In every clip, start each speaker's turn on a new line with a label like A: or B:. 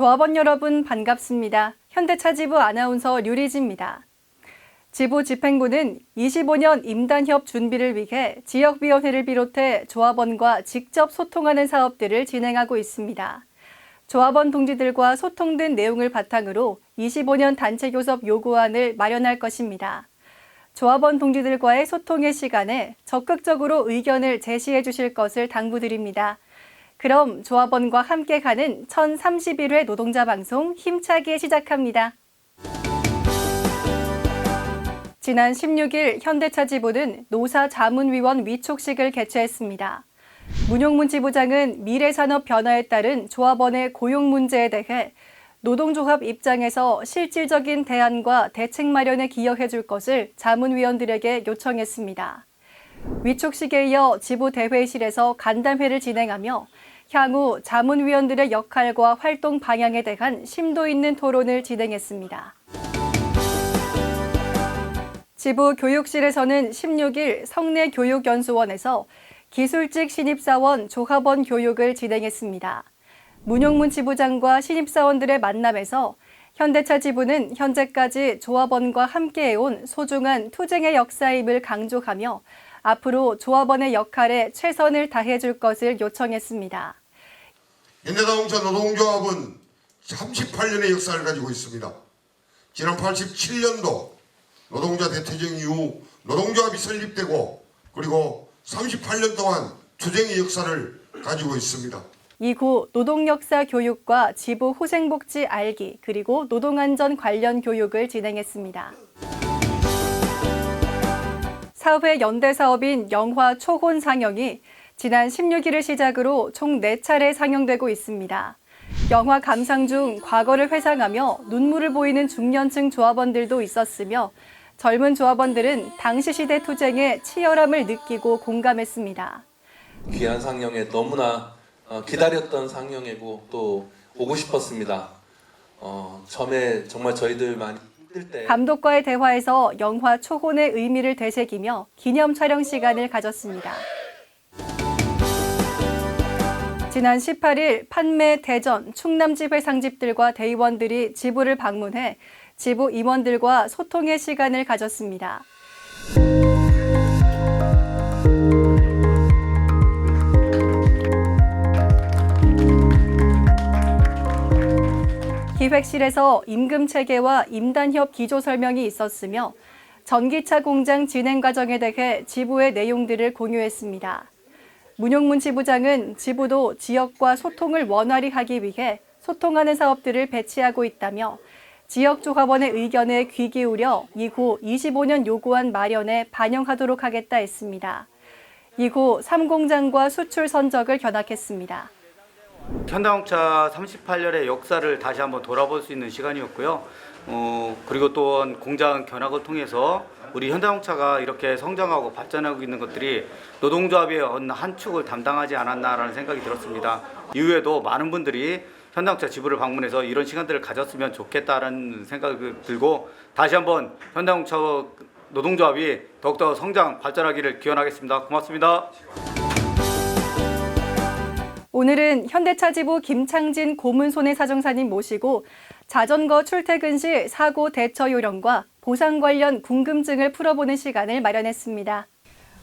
A: 조합원 여러분 반갑습니다. 현대차 지부 아나운서 류리지입니다. 지부 집행부는 25년 임단협 준비를 위해 지역위원회를 비롯해 조합원과 직접 소통하는 사업들을 진행하고 있습니다. 조합원 동지들과 소통된 내용을 바탕으로 25년 단체 교섭 요구안을 마련할 것입니다. 조합원 동지들과의 소통의 시간에 적극적으로 의견을 제시해 주실 것을 당부드립니다. 그럼 조합원과 함께 가는 1031회 노동자 방송 힘차게 시작합니다. 지난 16일 현대차 지부는 노사 자문위원 위촉식을 개최했습니다. 문용문 지부장은 미래산업 변화에 따른 조합원의 고용 문제에 대해 노동조합 입장에서 실질적인 대안과 대책 마련에 기여해 줄 것을 자문위원들에게 요청했습니다. 위촉식에 이어 지부 대회실에서 간담회를 진행하며 향후 자문위원들의 역할과 활동 방향에 대한 심도 있는 토론을 진행했습니다. 지부 교육실에서는 16일 성내 교육연수원에서 기술직 신입사원 조합원 교육을 진행했습니다. 문용문 지부장과 신입사원들의 만남에서 현대차 지부는 현재까지 조합원과 함께해온 소중한 투쟁의 역사임을 강조하며 앞으로 조합원의 역할에 최선을 다해줄 것을 요청했습니다.
B: 현대자동차 노동조합은 38년의 역사를 가지고 있습니다. 지난 87년도 노동자 대퇴정 이후 노동조합이 설립되고 그리고 38년 동안 투쟁의 역사를 가지고 있습니다.
A: 이후 노동역사 교육과 지부 후생복지 알기 그리고 노동안전 관련 교육을 진행했습니다. 사회 연대 사업인 영화 초혼 상영이 지난 16일을 시작으로 총 4차례 상영되고 있습니다. 영화 감상 중 과거를 회상하며 눈물을 보이는 중년층 조합원들도 있었으며 젊은 조합원들은 당시 시대 투쟁의 치열함을 느끼고 공감했습니다.
C: 귀한 상영에 너무나 어, 기다렸던 상영이고 또 오고 싶었습니다. 어, 처음에 정말 저희들 많이 힘들 때
A: 감독과의 대화에서 영화 초혼의 의미를 되새기며 기념 촬영 시간을 가졌습니다. 지난 18일 판매, 대전, 충남지회 상집들과 대의원들이 지부를 방문해 지부 임원들과 소통의 시간을 가졌습니다. 기획실에서 임금 체계와 임단협 기조 설명이 있었으며 전기차 공장 진행 과정에 대해 지부의 내용들을 공유했습니다. 문용문 지부장은 지부도 지역과 소통을 원활히 하기 위해 소통하는 사업들을 배치하고 있다며 지역 조합원의 의견에 귀 기울여 이후 25년 요구안 마련에 반영하도록 하겠다 했습니다. 이후 3공장과 수출 선적을 견학했습니다.
D: 현대자동차 38년의 역사를 다시 한번 돌아볼 수 있는 시간이었고요. 어, 그리고 또한 공장 견학을 통해서 우리 현대자동차가 이렇게 성장하고 발전하고 있는 것들이 노동조합의 어느 한 축을 담당하지 않았나라는 생각이 들었습니다. 이후에도 많은 분들이 현대자동차 지부를 방문해서 이런 시간들을 가졌으면 좋겠다라는 생각이 들고 다시 한번 현대자동차 노동조합이 더욱더 성장 발전하기를 기원하겠습니다. 고맙습니다.
A: 오늘은 현대차 지부 김창진 고문손해 사정사님 모시고 자전거 출퇴근 시 사고 대처 요령과 보상 관련 궁금증을 풀어보는 시간을 마련했습니다.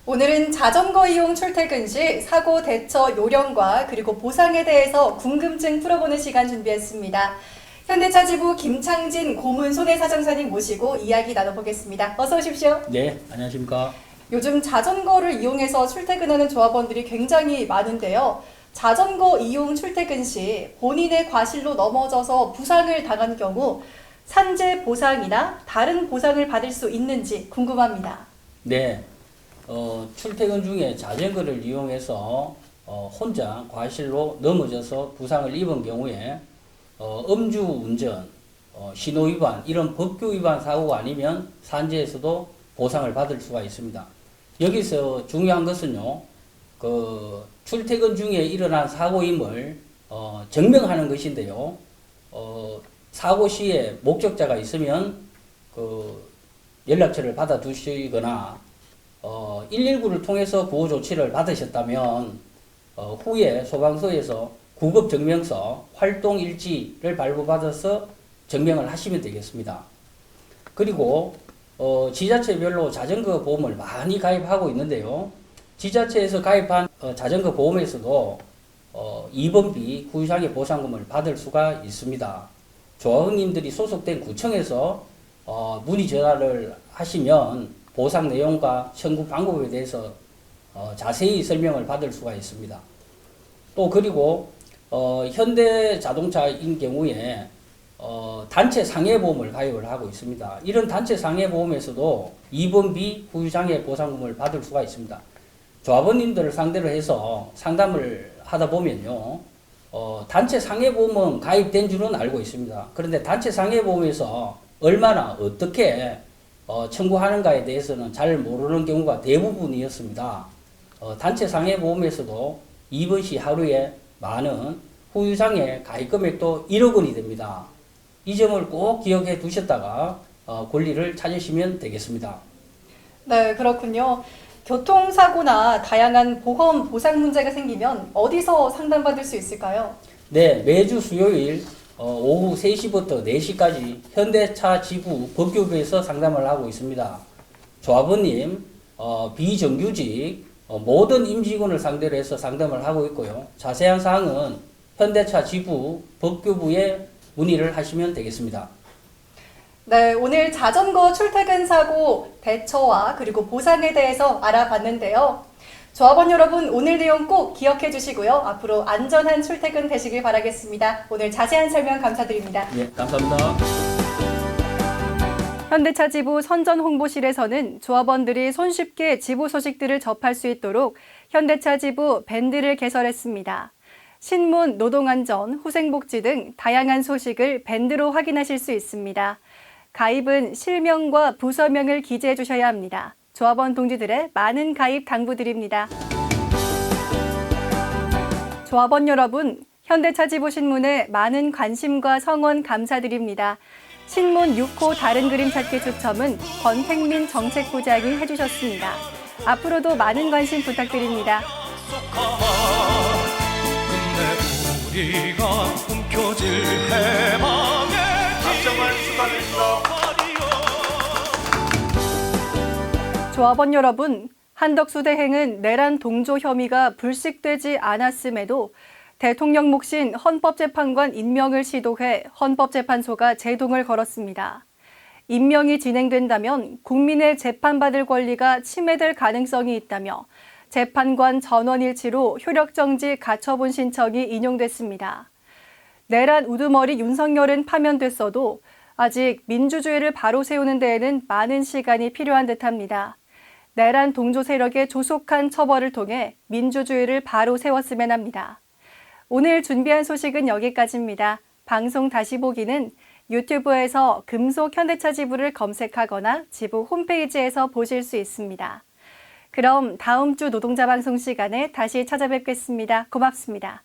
A: 오늘은 자전거 이용 출퇴근 시 사고 대처 요령과 그리고 보상에 대해서 궁금증 풀어보는 시간 준비했습니다. 현대차 지부 김창진 고문 손해사정사님 모시고 이야기 나눠보겠습니다. 어서 오십시오.
E: 네, 안녕하십니까.
A: 요즘 자전거를 이용해서 출퇴근하는 조합원들이 굉장히 많은데요. 자전거 이용 출퇴근 시 본인의 과실로 넘어져서 부상을 당한 경우 산재 보상이나 다른 보상을 받을 수 있는지 궁금합니다.
E: 네, 어, 출퇴근 중에 자전거를 이용해서 어, 혼자 과실로 넘어져서 부상을 입은 경우에 어, 음주 운전, 어, 신호 위반 이런 법규 위반 사고가 아니면 산재에서도 보상을 받을 수가 있습니다. 여기서 중요한 것은요, 그 출퇴근 중에 일어난 사고임을 어, 증명하는 것인데요. 어, 사고 시에 목적자가 있으면 그 연락처를 받아 두시거나 어, 119를 통해서 구호 조치를 받으셨다면 어, 후에 소방서에서 구급 증명서 활동 일지를 발부받아서 증명을 하시면 되겠습니다. 그리고 어, 지자체별로 자전거 보험을 많이 가입하고 있는데요. 지자체에서 가입한 어, 자전거 보험에서도 어, 2번비 후유장애 보상금을 받을 수가 있습니다. 조합원님들이 소속된 구청에서 어, 문의 전화를 하시면 보상 내용과 청구 방법에 대해서 어, 자세히 설명을 받을 수가 있습니다. 또 그리고 어, 현대 자동차인 경우에 어, 단체 상해보험을 가입을 하고 있습니다. 이런 단체 상해보험에서도 2번비 후유장애 보상금을 받을 수가 있습니다. 조합원님들을 상대로 해서 상담을 하다 보면요, 어, 단체 상해보험은 가입된 줄은 알고 있습니다. 그런데 단체 상해보험에서 얼마나 어떻게 어, 청구하는가에 대해서는 잘 모르는 경우가 대부분이었습니다. 어, 단체 상해보험에서도 이번 시 하루에 많은 후유장애 가입 금액도 1억 원이 됩니다. 이 점을 꼭 기억해 두셨다가 어, 권리를 찾으시면 되겠습니다.
A: 네, 그렇군요. 교통사고나 다양한 보험 보상 문제가 생기면 어디서 상담받을 수 있을까요?
E: 네, 매주 수요일 어, 오후 3시부터 4시까지 현대차 지부 법규부에서 상담을 하고 있습니다. 조합원님, 어, 비정규직, 어, 모든 임직원을 상대로 해서 상담을 하고 있고요. 자세한 사항은 현대차 지부 법규부에 문의를 하시면 되겠습니다.
A: 네, 오늘 자전거 출퇴근 사고 대처와 그리고 보상에 대해서 알아봤는데요. 조합원 여러분, 오늘 내용 꼭 기억해 주시고요. 앞으로 안전한 출퇴근 되시길 바라겠습니다. 오늘 자세한 설명 감사드립니다.
E: 예, 감사합니다.
A: 현대차 지부 선전 홍보실에서는 조합원들이 손쉽게 지부 소식들을 접할 수 있도록 현대차 지부 밴드를 개설했습니다. 신문, 노동안전, 후생복지 등 다양한 소식을 밴드로 확인하실 수 있습니다. 가입은 실명과 부서명을 기재해 주셔야 합니다. 조합원 동지들의 많은 가입 당부드립니다. 조합원 여러분, 현대차 지부 신문에 많은 관심과 성원 감사드립니다. 신문 6호 다른 그림 찾기 추첨은 권택민 정책부장이 해주셨습니다. 앞으로도 많은 관심 부탁드립니다. 조합원 여러분, 한덕수 대행은 내란 동조 혐의가 불식되지 않았음에도 대통령 몫인 헌법재판관 임명을 시도해 헌법재판소가 제동을 걸었습니다. 임명이 진행된다면 국민의 재판받을 권리가 침해될 가능성이 있다며 재판관 전원일치로 효력정지 가처분 신청이 인용됐습니다. 내란 우두머리 윤석열은 파면됐어도 아직 민주주의를 바로 세우는 데에는 많은 시간이 필요한 듯합니다. 내란 동조 세력의 조속한 처벌을 통해 민주주의를 바로 세웠으면 합니다. 오늘 준비한 소식은 여기까지입니다. 방송 다시 보기는 유튜브에서 금속 현대차 지부를 검색하거나 지부 홈페이지에서 보실 수 있습니다. 그럼 다음 주 노동자 방송 시간에 다시 찾아뵙겠습니다. 고맙습니다.